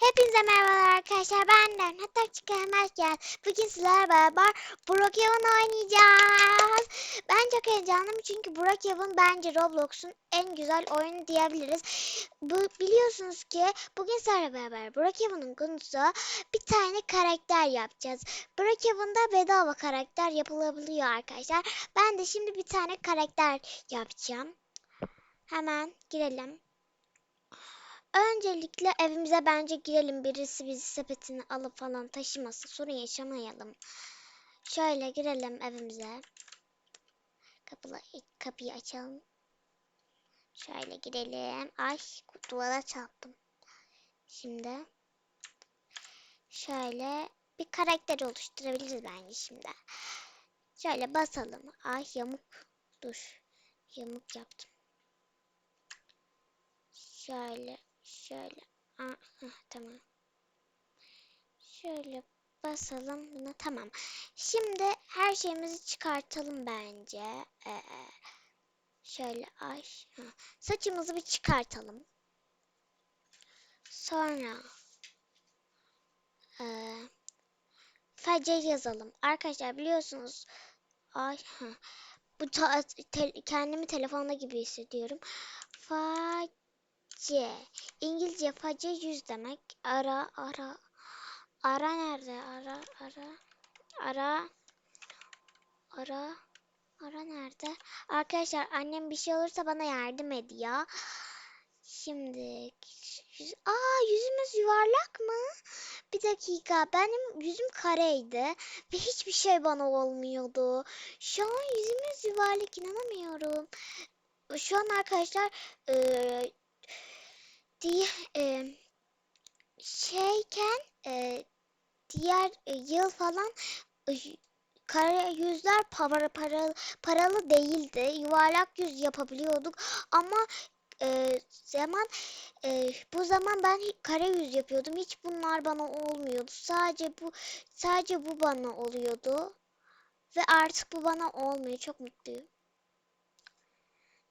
Hepinize merhabalar arkadaşlar. Benden hatta çıkarmaz gel. Bugün sizlerle beraber Brookhaven oynayacağız. Ben çok heyecanlıyım çünkü Brookhaven bence Roblox'un en güzel oyunu diyebiliriz. Bu, biliyorsunuz ki bugün sizlerle beraber Brookhaven'ın konusu bir tane karakter yapacağız. Brookhaven'da bedava karakter yapılabiliyor arkadaşlar. Ben de şimdi bir tane karakter yapacağım. Hemen girelim. Öncelikle evimize bence girelim. Birisi bizi sepetini alıp falan taşımasın. Sorun yaşamayalım. Şöyle girelim evimize. Kapıla, kapıyı açalım. Şöyle girelim. Ay duvara çarptım. Şimdi şöyle bir karakter oluşturabiliriz bence şimdi. Şöyle basalım. Ay yamuk. Dur. Yamuk yaptım. Şöyle şöyle. Heh, tamam. Şöyle basalım buna. Tamam. Şimdi her şeyimizi çıkartalım bence. Ee, şöyle ha. Saçımızı bir çıkartalım. Sonra ee, Fece yazalım. Arkadaşlar biliyorsunuz ay ha. Bu te- kendimi telefonda gibi hissediyorum. Fa C. İngilizce face yüz demek. Ara ara. Ara nerede? Ara ara. Ara. Ara. Ara nerede? Arkadaşlar annem bir şey olursa bana yardım ediyor. Şimdi yüz... Aa yüzümüz yuvarlak mı? Bir dakika benim yüzüm kareydi ve hiçbir şey bana olmuyordu. Şu an yüzümüz yuvarlak inanamıyorum. Şu an arkadaşlar eee diye e, şeyken e, diğer e, yıl falan e, kara yüzler para, paralı, paralı değildi. Yuvarlak yüz yapabiliyorduk ama e, zaman e, bu zaman ben kare yüz yapıyordum. Hiç bunlar bana olmuyordu. Sadece bu sadece bu bana oluyordu. Ve artık bu bana olmuyor. Çok mutluyum.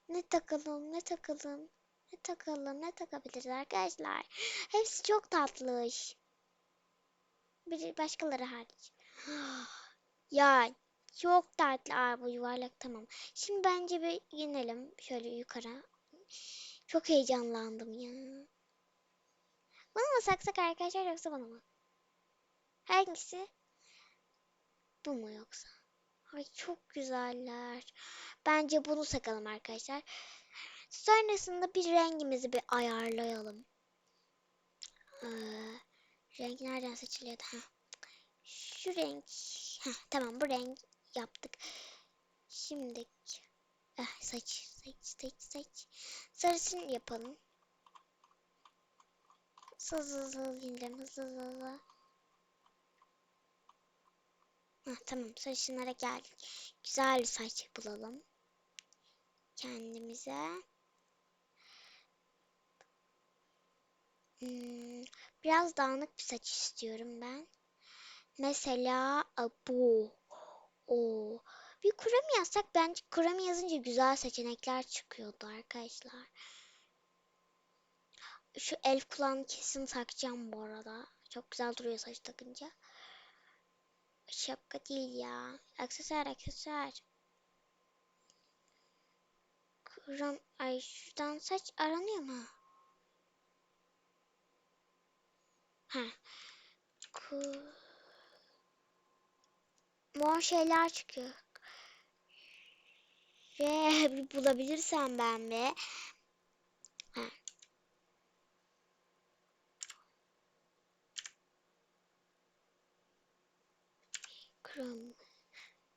Ne takalım, ne takalım. Ne takalım, ne takabiliriz arkadaşlar? Hepsi çok tatlı. Bir başkaları hariç. ya çok tatlı. Aa, bu yuvarlak tamam. Şimdi bence bir inelim şöyle yukarı. Çok heyecanlandım ya. Bana mı saksak arkadaşlar yoksa bana mı? Hangisi? Bu mu yoksa? Ay çok güzeller. Bence bunu sakalım arkadaşlar. Sonrasında bir rengimizi bir ayarlayalım. Ee, renk nereden seçiliyordu? Ha. Şu renk. Heh, tamam bu renk yaptık. Şimdi eh, saç, saç, saç, saç. Sarısını yapalım. Hızlı hızlı. Hızlı hızlı hızlı. Heh, tamam sarışınlara geldik. Güzel bir saç bulalım. Kendimize. Biraz dağınık bir saç istiyorum ben. Mesela bu. O. Bir kurami yazsak bence kurami yazınca güzel seçenekler çıkıyordu arkadaşlar. Şu elf kulağını kesin takacağım bu arada. Çok güzel duruyor saç takınca. Şapka değil ya. Aksesuar aksesuar. Kuram ay şuradan saç aranıyor mu? Ha. Mor şeyler çıkıyor. Bir bulabilirsem ben de. Ha. Krom.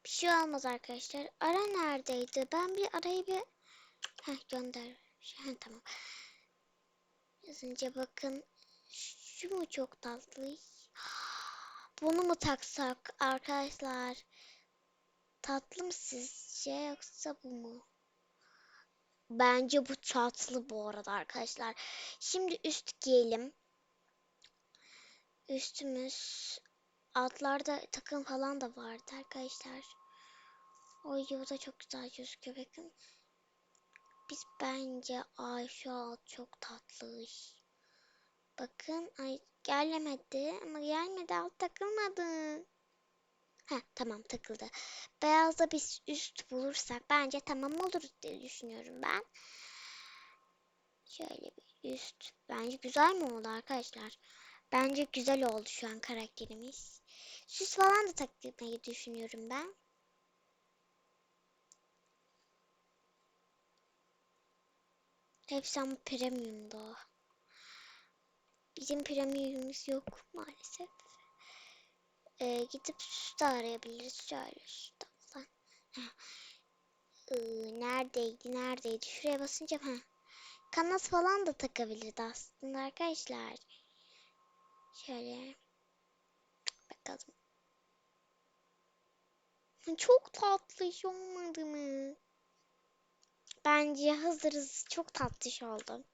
Bir şey olmaz arkadaşlar. Ara neredeydi? Ben bir arayı bir Heh, gönder. Ha, tamam. Yazınca bakın. Şu mu çok tatlı? Bunu mu taksak arkadaşlar? Tatlı mı sizce yoksa bu mu? Bence bu tatlı bu arada arkadaşlar. Şimdi üst giyelim. Üstümüz altlarda takım falan da vardı arkadaşlar. Oy bu da çok güzel gözüküyor bakın. Biz bence ay şu alt çok tatlı. Bakın ay Gelmedi ama gelmedi alt takılmadı. Ha tamam takıldı. Beyazda bir üst bulursak bence tamam olur diye düşünüyorum ben. Şöyle bir üst. Bence güzel mi oldu arkadaşlar? Bence güzel oldu şu an karakterimiz. Süs falan da takmayı düşünüyorum ben. Hepsi ama premiumda. Bizim premiumumuz yok maalesef. Ee, gidip de arayabiliriz. Şöyle de falan. Ee, neredeydi neredeydi? Şuraya basınca ha. Kanat falan da takabiliriz aslında arkadaşlar. Şöyle. Bakalım. Çok tatlış olmadı mı? Bence hazırız. Çok tatlış oldu.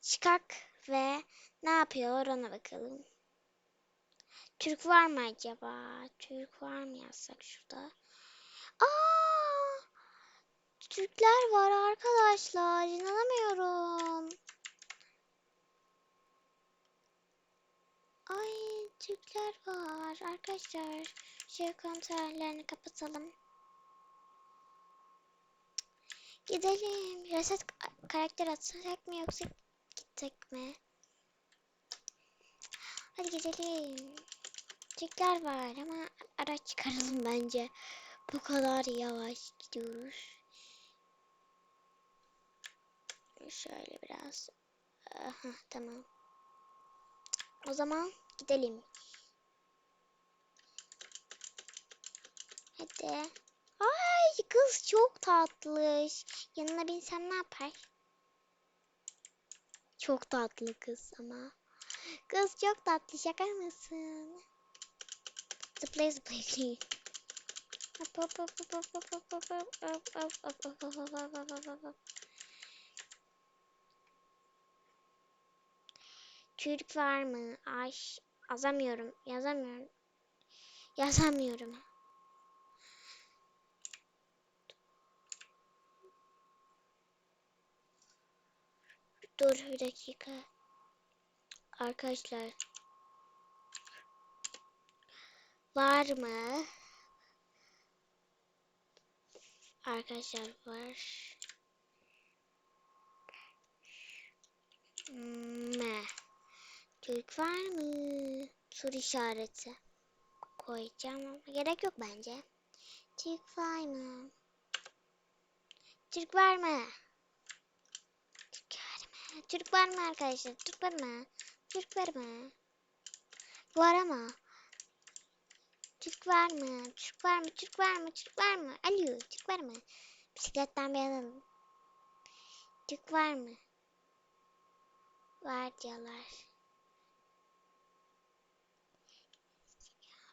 Çıkak ve ne yapıyor ona bakalım. Türk var mı acaba? Türk var mı yazsak şurada? Aa! Türkler var arkadaşlar. İnanamıyorum. Ay Türkler var arkadaşlar. Şey kontrollerini kapatalım. Gidelim. Reset karakter atsak mı yoksa mi? Hadi gidelim. Türkler var ama araç çıkaralım bence. Bu kadar yavaş gidiyoruz. Şöyle biraz. Aha, tamam. O zaman gidelim. Hadi. Ay kız çok tatlış. Yanına binsem ne yapar? Çok tatlı kız ama. Kız çok tatlı şaka mısın? Zıplay zıplay. Çürük var mı? Ay azamıyorum. Yazamıyorum. Yazamıyorum. Dur bir dakika. Arkadaşlar. Var mı? Arkadaşlar var. Me. Türk var mı? Soru işareti. Koyacağım ama gerek yok bence. Türk var mı? Türk var mı? Türk var mı? Arkadaşlar? Türk var mı? Türk var mı? Var ama. Türk var mı? Türk var mı? Türk var mı? Türk var mı? Alo, Türk var mı? Bisikletten bir alalım. Türk var mı? Var diyorlar.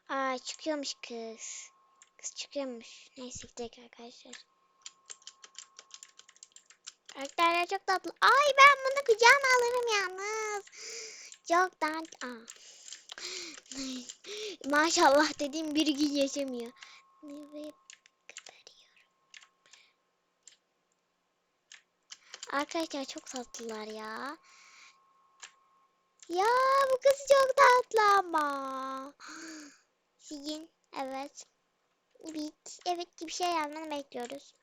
Aa çıkıyormuş kız. Kız çıkıyormuş. Neyse gidelim arkadaşlar. Karakterler çok tatlı. Ay ben bunu kucağıma alırım yalnız. Çok tatlı. Aa. Maşallah dediğim bir gün yaşamıyor. Arkadaşlar çok tatlılar ya. Ya bu kız çok tatlı ama. Sigin. Evet. Bit. Evet bir şey yazmanı bekliyoruz.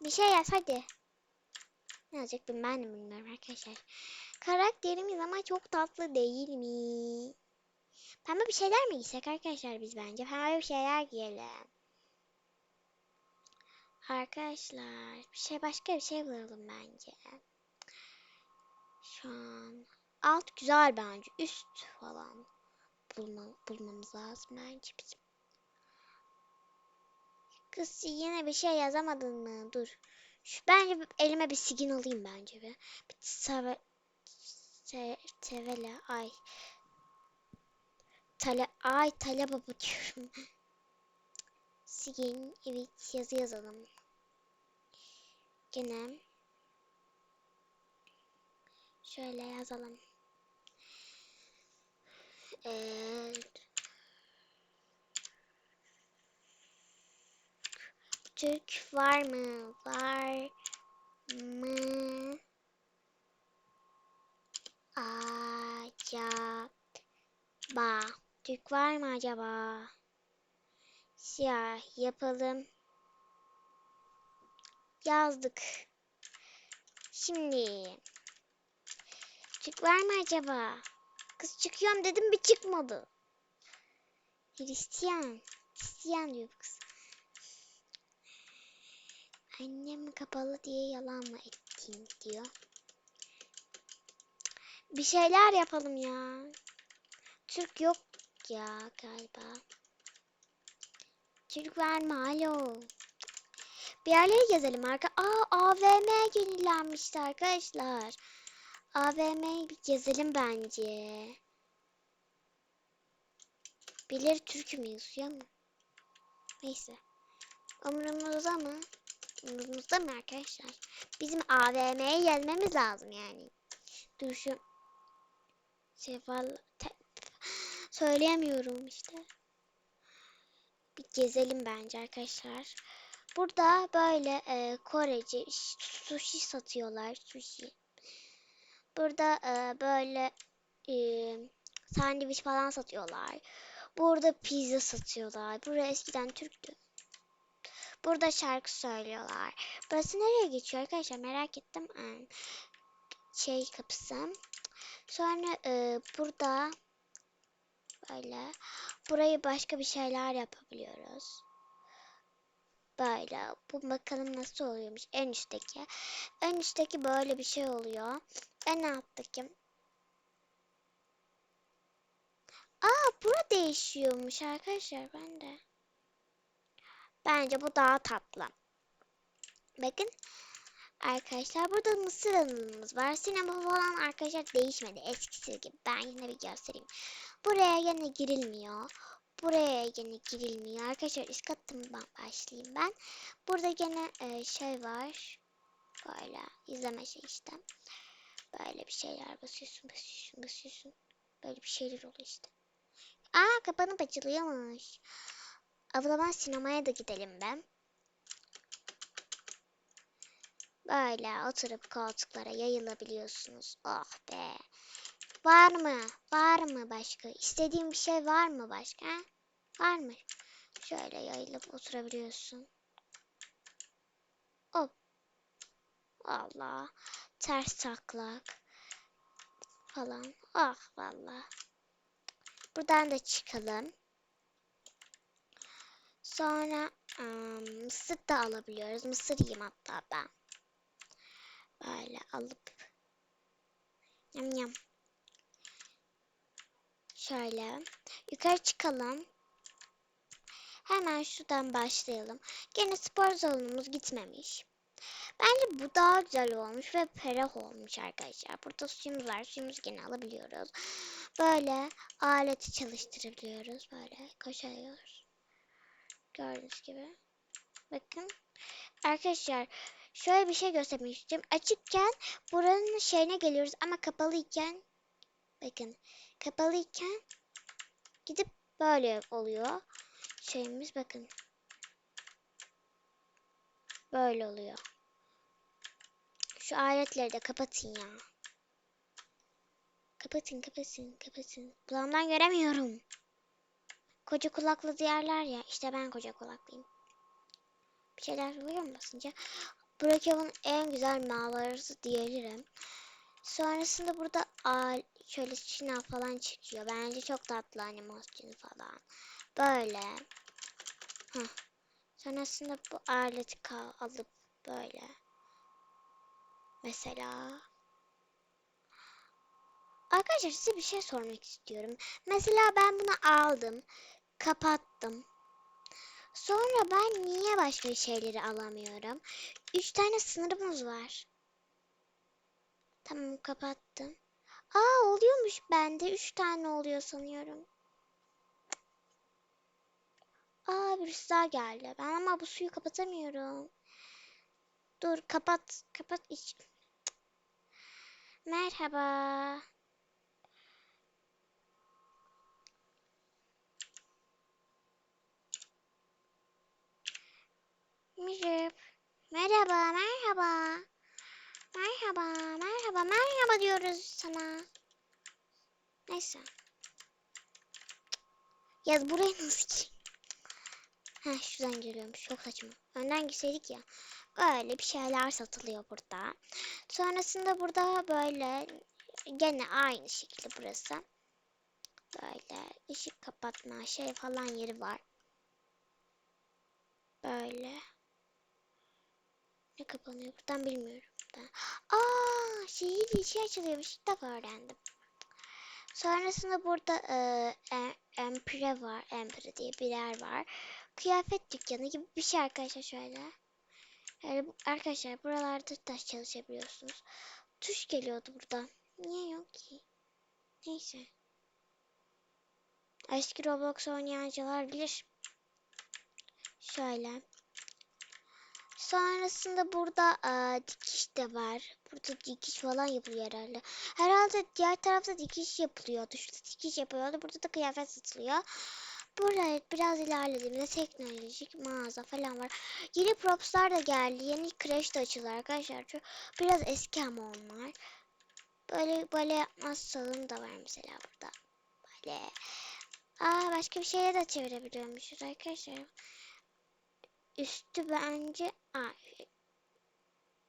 Bir şey yaz hadi. Ne yazacaktım ben de bilmiyorum arkadaşlar. Karakterimiz ama çok tatlı değil mi? Pembe bir şeyler mi giysek arkadaşlar biz bence? Pembe bir şeyler giyelim. Arkadaşlar bir şey başka bir şey bulalım bence. Şu an alt güzel bence. Üst falan bulma, bulmamız lazım bence bizim. Kız yine bir şey yazamadın mı? Dur. Şu, bence elime bir sigin alayım bence bir. Bir save, se, tevele ay. Tale ay tale baba diyorum. Sigin evet yazı yazalım. Gene şöyle yazalım. Evet. Türk var mı? Var mı? acaba? Türk var mı acaba? Siyah yapalım. Yazdık. Şimdi. Türk var mı acaba? Kız çıkıyorum dedim bir çıkmadı. Hristiyan. Hristiyan diyor bu kız. Annem kapalı diye yalan mı ettin diyor. Bir şeyler yapalım ya. Türk yok ya galiba. Türk var mı? Alo. Bir yerleri gezelim arka. Aa AVM yenilenmişti arkadaşlar. AVM'yi bir gezelim bence. Bilir Türk'üm yazıyor mu? Neyse. Umurumuzda mı? Umurumuzda mı arkadaşlar? Bizim AVM'ye gelmemiz lazım yani. Dur şu te- söyleyemiyorum işte. Bir gezelim bence arkadaşlar. Burada böyle e, Koreci sushi satıyorlar. Sushi. Burada e, böyle e, sandviç falan satıyorlar. Burada pizza satıyorlar. Burası eskiden Türktü. Burada şarkı söylüyorlar. Burası nereye geçiyor arkadaşlar merak ettim. Ee, Şey kapısı. Sonra e, burada böyle burayı başka bir şeyler yapabiliyoruz. Böyle. Bu bakalım nasıl oluyormuş. En üstteki. En üstteki böyle bir şey oluyor. En alttaki. Aa bura değişiyormuş arkadaşlar ben de. Bence bu daha tatlı. Bakın. Arkadaşlar burada mısır anılımız var. Sinema falan arkadaşlar değişmedi. Eskisi gibi. Ben yine bir göstereyim. Buraya yine girilmiyor. Buraya yine girilmiyor. Arkadaşlar üst kattan başlayayım ben. Burada gene e, şey var. Böyle izleme şey işte. Böyle bir şeyler basıyorsun basıyorsun basıyorsun. Böyle bir şeyler oluyor işte. Aa kapanıp açılıyormuş. Abla sinemaya da gidelim ben. Böyle oturup koltuklara yayılabiliyorsunuz. Oh be. Var mı? Var mı başka? İstediğin bir şey var mı başka? Var mı? Şöyle yayılıp oturabiliyorsun. Hop. Allah. Ters taklak. Falan. Ah valla. Buradan da çıkalım. Sonra ım, mısır da alabiliyoruz. Mısır yiyeyim hatta ben. Böyle alıp. Yam yam. Şöyle. Yukarı çıkalım. Hemen şuradan başlayalım. Gene spor salonumuz gitmemiş. Bence bu daha güzel olmuş ve ferah olmuş arkadaşlar. Burada suyumuz var. Suyumuzu gene alabiliyoruz. Böyle aleti çalıştırabiliyoruz. Böyle koşuyoruz. Gördüğünüz gibi. Bakın. Arkadaşlar şöyle bir şey göstermek istiyorum. Açıkken buranın şeyine geliyoruz ama kapalıyken bakın kapalıyken gidip böyle oluyor. Şeyimiz bakın. Böyle oluyor. Şu aletleri de kapatın ya. Kapatın kapatın kapatın. Kulağımdan göremiyorum. Koca kulaklı diğerler ya. İşte ben koca kulaklıyım. Bir şeyler oluyor mu basınca? Brookhaven en güzel mağarası diyebilirim. Sonrasında burada al şöyle şınav falan çıkıyor. Bence çok tatlı animasyonu falan. Böyle. Heh. Sonrasında bu aleti alıp böyle. Mesela. Arkadaşlar size bir şey sormak istiyorum. Mesela ben bunu aldım. Kapattım. Sonra ben niye başka şeyleri alamıyorum? Üç tane sınırımız var. Tamam kapattım. Aa oluyormuş bende. Üç tane oluyor sanıyorum. Aa birisi daha geldi. Ben ama bu suyu kapatamıyorum. Dur kapat. Kapat iç. Merhaba. Merhaba. Merhaba, merhaba. Merhaba, merhaba, merhaba diyoruz sana. Neyse. Yaz buraya nasıl ki? Heh şuradan geliyormuş. Çok saçma. Önden girseydik ya. Böyle bir şeyler satılıyor burada. Sonrasında burada böyle gene aynı şekilde burası. Böyle ışık kapatma şey falan yeri var. Böyle. Kapanıyor buradan bilmiyorum. Da. Aa, bir şey açılıyormuş. İlk defa öğrendim. Sonrasında burada e, Empire var. Empire diye bir yer var. Kıyafet dükkanı gibi bir şey arkadaşlar şöyle. Yani arkadaşlar buralarda da çalışabiliyorsunuz. Tuş geliyordu burada. Niye yok ki? Neyse. Eski Roblox oynayancalar bilir. Şöyle. Sonrasında burada eee, dikiş de var. Burada dikiş falan yapılıyor herhalde. Herhalde diğer tarafta dikiş yapılıyordu. Şurada dikiş yapılıyordu. Burada da kıyafet satılıyor. Buraya biraz ilerlediğimde teknolojik mağaza falan var. Yeni propslar da geldi. Yeni crash de açıldı arkadaşlar. Çok, biraz eski ama onlar. Böyle böyle yapmaz salonu da var mesela burada. Böyle. Aa başka bir şeye de çevirebiliyormuşuz arkadaşlar. Üstü bence Aa,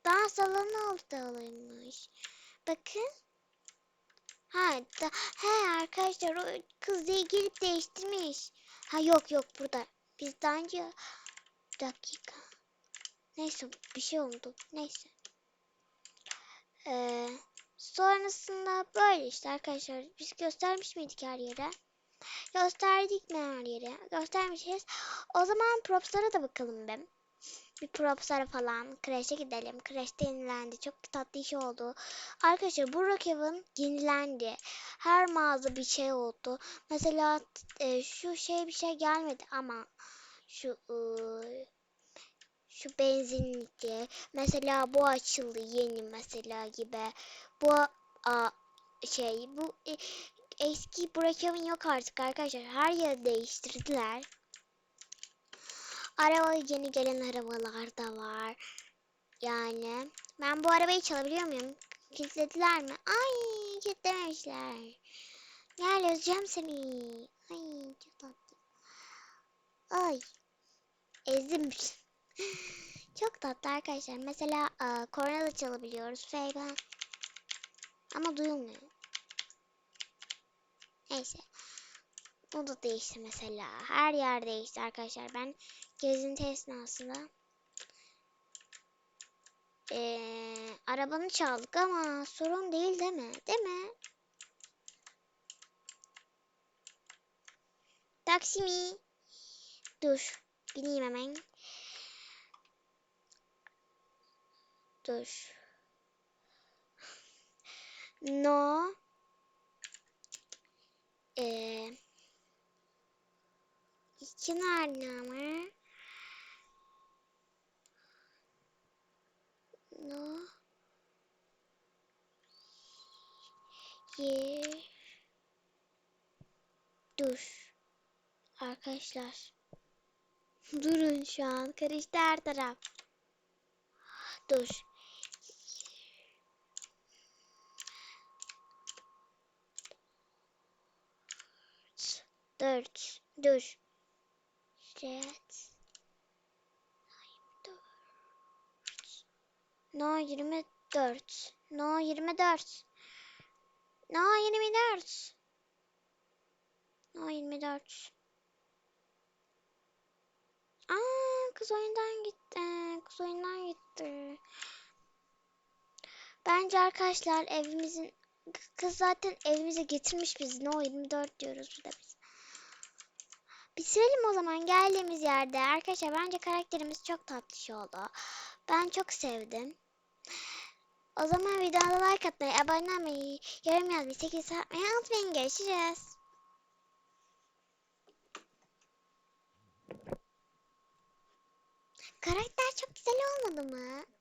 dans salonu olmalıymış. Bakın. Ha, da, he arkadaşlar o kız diye gelip değiştirmiş. Ha yok yok burada. Biz daha önce dakika. Neyse bir şey oldu. Neyse. Ee, sonrasında böyle işte arkadaşlar. Biz göstermiş miydik her yere? Gösterdik mi her yere? Göstermişiz. O zaman propslara da bakalım ben. Bir propslara falan. Crash'e gidelim. Crash'te yenilendi. Çok tatlı iş oldu. Arkadaşlar bu Brookhaven yenilendi. Her mağaza bir şey oldu. Mesela e, şu şey bir şey gelmedi ama şu e, şu benzinlikçi mesela bu açıldı yeni mesela gibi. Bu a, şey bu e, eski Brookhaven yok artık arkadaşlar. Her yeri değiştirdiler. Araba yeni gelen arabalar da var. Yani ben bu arabayı çalabiliyor muyum? Kilitlediler mi? Ay kilitlememişler. Gel özleyeceğim seni. Ay çok tatlı. Ay ezdim. çok tatlı arkadaşlar. Mesela e, korna da çalabiliyoruz. Feyben. Ama duyulmuyor. Neyse. Bu da değişti mesela. Her yer değişti arkadaşlar. Ben gezinti esnasında ee, arabanı çaldık ama sorun değil değil mi? Değil mi? Taksi mi? Dur. Bineyim hemen. Dur. No. Ee, iki ama? No. Ye. Dur. Arkadaşlar. Durun şu an. Karıştı her taraf. Dur. Dört. Dur. Evet. No 24. No 24. No 24. No 24. Aa kız oyundan gitti. Kız oyundan gitti. Bence arkadaşlar evimizin kız zaten evimize getirmiş bizi. No 24 diyoruz burada biz. Bitirelim o zaman geldiğimiz yerde. Arkadaşlar bence karakterimiz çok tatlış oldu. Ben çok sevdim. O zaman videoda like atmayı, abone olmayı, yorum yazmayı, 8 atmayı unutmayın. Görüşürüz. Karakter çok güzel olmadı mı?